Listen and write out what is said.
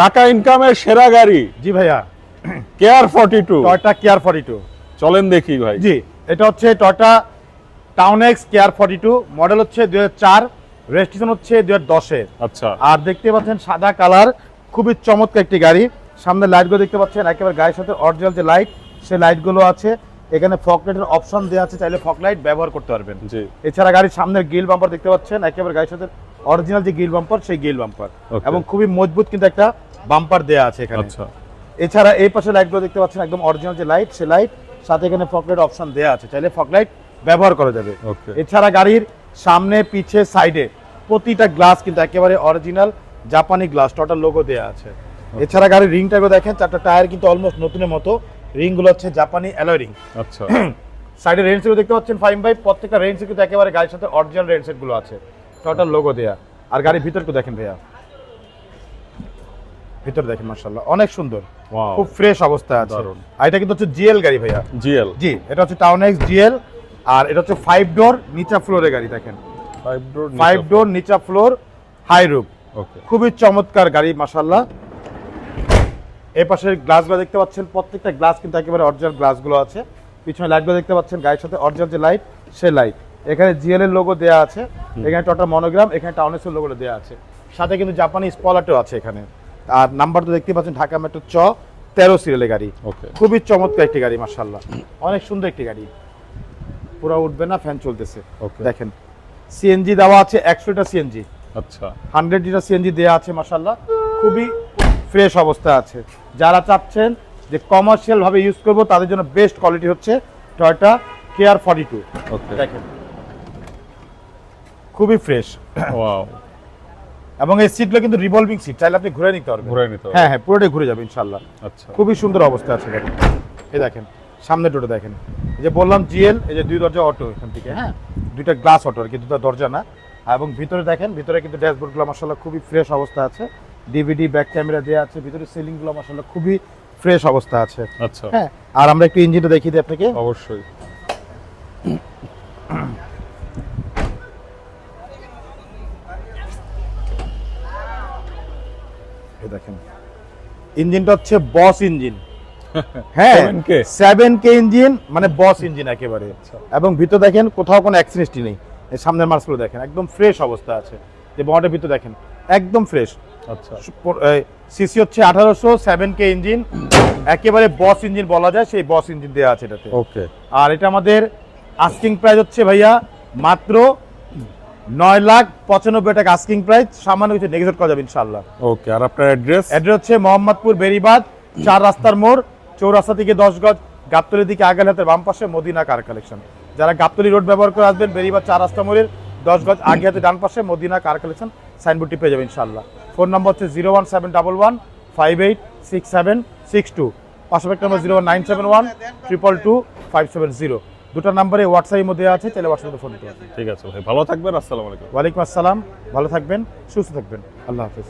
টাকা ইনকামের সেরা গাড়ি। জি ভাইয়া। CR forty two. Toyota CR forty two চলেন দেখি ভাই। জি এটা হচ্ছে Toyota Town Ace CR forty two model হচ্ছে দুই হাজার চার রেজিস্ট্রেশন হচ্ছে দুই হাজার দশের। আচ্ছা। আর দেখতে পাচ্ছেন সাদা কালার খুবই চমৎকার একটি গাড়ি। সামনে লাইটগুলো দেখতে পাচ্ছেন একেবারে গাড়ির সাথে অরিজিনাল যে লাইট সেই লাইটগুলো আছে। এখানে ফক লাইটের অপশন দেওয়া আছে চাইলে ফক লাইট ব্যবহার করতে পারবেন। এছাড়া গাড়ির সামনের গিল বাম্পার দেখতে পাচ্ছেন একেবারে গাড়ির সাথে অরিজিনাল যে গিল বাম্পার সেই গিল বাম্পার এবং খুবই মজবুত কিন্তু একটা বাম্পার দেয়া আছে এখানে। আচ্ছা। এছাড়া এই পাশে লাইটগুলো দেখতে পাচ্ছেন একদম অরিজিনাল যে লাইট সে লাইট সাথে এখানে ফক লাইট অপশন দেওয়া আছে। চাইলে ফক লাইট ব্যবহার করা যাবে। এছাড়া গাড়ির সামনে পিছে সাইডে প্রতিটা গ্লাস কিন্তু একেবারে অরিজিনাল জাপানি গ্লাস টোটাল লোগো দেওয়া আছে। এছাড়া গাড়ির রিংটাকে দেখেন চারটা টায়ার কিন্তু অলমোস্ট নতুনের মতো। রিংগুলো হচ্ছে জাপানি অ্যালয় রিং আচ্ছা। সাইডে রেঞ্জ সেট দেখতে পাচ্ছেন ফাইভ বাই প্রত্যেকটা রেঞ্জ কিন্তু একেবারে গাড়ির সাথে অরিজিনাল রেঞ্জ সেটগুলো আছে। টোটাল লোগো দেয়া। আর গাড়ির ভিতরকে দেখেন ভাইয়া। ভিতর দেখেন মার্শাল্লাহ অনেক সুন্দর। খুব ফ্রেশ অবস্থায় আছে। আর এটা কিন্তু হচ্ছে জিএল গাড়ি ভাইয়া। জিএল? জি এটা হচ্ছে টাউন এক্স জিএল আর এটা হচ্ছে ফাইভ ডোর নিচা ফ্লোরের গাড়ি দেখেন। ফাইভ ডোর ফাইভ ডোর নিচা ফ্লোর হাই রুপ ওকে খুবই চমৎকার গাড়ি মাসাল্লাহ এই পাশের গ্লাসগুলো দেখতে পাচ্ছেন প্রত্যেকটা গ্লাস কিন্তু একেবারে অরিজিনাল গ্লাসগুলো আছে। পিছনে লাইটগুলো দেখতে পাচ্ছেন গাড়ির সাথে অরিজিনাল যে লাইট সে লাইট এখানে জিএল এর লোগো দেওয়া আছে। এখানে টটা মনোগ্রাম এখানে টাউনেসের লোগো দেওয়া আছে। সাথে কিন্তু জাপানি স্পলারও আছে এখানে। আর নাম্বার তো দেখতে পাচ্ছেন ঢাকা মেট্রো চ তেরো সিরিয়ালের গাড়ি। খুবই চমৎকার একটি গাড়ি মাসাল্লাহ অনেক সুন্দর একটি গাড়ি। পুরো উঠবে না ফ্যান চলতেছে। দেখেন সিএনজি দেওয়া আছে একশো লিটার সিএনজি আচ্ছা। হান্ড্রেড লিটার সিএনজি দেওয়া আছে মাসাল্লাহ খুবই ফ্রেশ অবস্থা আছে। যারা চাচ্ছেন যে কমার্শিয়াল ভাবে ইউজ করব তাদের জন্য বেস্ট কোয়ালিটি হচ্ছে Toyota K R forty two দেখেন খুবই ফ্রেশ ওয়াও এবং এই সিটগুলো কিন্তু রিভলভিং সিট চাইলে আপনি ঘুরে নিতে পারবেন। ঘুরে নিতে হ্যাঁ হ্যাঁ পুরোটাই ঘুরে যাবে ইনশাল্লাহ আচ্ছা। খুবই সুন্দর অবস্থা আছে গাড়ি। এই দেখেন সামনে দুটো দেখেন। এই যে বললাম জিএল এই যে দুই দরজা অটো এখান থেকে হ্যাঁ? দুইটা গ্লাস অটো আর কি দুটো দরজা না। এবং ভিতরে দেখেন ভিতরে কিন্তু ড্যাশবোর্ডগুলো মাসাল্লাহ খুবই ফ্রেশ অবস্থা আছে। ডিভিডি ব্যাক ক্যামেরা দেওয়া আছে ভিতরে সিলিংগুলো মাসাল্লাহ খুবই ফ্রেশ অবস্থা আছে। আচ্ছা। হ্যাঁ আর আমরা একটু ইঞ্জিনটা দেখিয়ে দিই আপনাকে। অবশ্যই। দেখেন। ইঞ্জিনটা হচ্ছে বস ইঞ্জিন। হ্যাঁ 7K সেভেন কে ইঞ্জিন মানে বস ইঞ্জিন একেবারে। আচ্ছা। এবং ভিতর দেখেন কোথাও কোনো অ্যাক্সিডেন্টই নেই। সামনের মার্সগুলো দেখেন একদম ফ্রেশ অবস্থা আছে। যে বটের ভিতর দেখেন একদম ফ্রেশ আচ্ছা। সিসি হচ্ছে আঠারোশো সেভেন কে ইঞ্জিন। একেবারে বস ইঞ্জিন বলা যায় সেই বস ইঞ্জিন দেওয়া আছে এটাতে। ওকে আর এটা আমাদের আস্কিং প্রাইস হচ্ছে ভাইয়া মাত্র নয় লাখ পঁচানব্বই টাকা আস্কিং প্রাইস সামান্য কিছু নেগেট করা যাবে ইনশাল্লাহ ওকে আর আপনার অ্যাড্রেস অ্যাড্রেস হচ্ছে মোহাম্মদপুর বেরিবাদ চার রাস্তার মোড় চৌরাস্তা থেকে দশ গজ গাবতলির দিকে আগালে হাতের বাম পাশে মদিনা কার কালেকশন যারা গাবতলি রোড ব্যবহার করে আসবেন বেরিবাদ চার রাস্তা মোড়ের দশ গজ আগে হাতে ডান পাশে মদিনা কার কালেকশন সাইনবোর্ডটি পেয়ে যাবেন ইনশাল্লাহ ফোন নম্বর হচ্ছে zero one seven double one five eight six seven six two পাশাপাশি number zero one nine seven one triple two five seven zero দুটো নাম্বারে হোয়াটসঅ্যাপের মধ্যে আছে তাহলে হোয়াটসঅ্যাপে ফোন করে ঠিক আছে ভাই ভালো থাকবেন আসসালামু আলাইকুম। ওয়ালাইকুম আসসালাম ভালো থাকবেন সুস্থ থাকবেন আল্লাহ হাফিজ।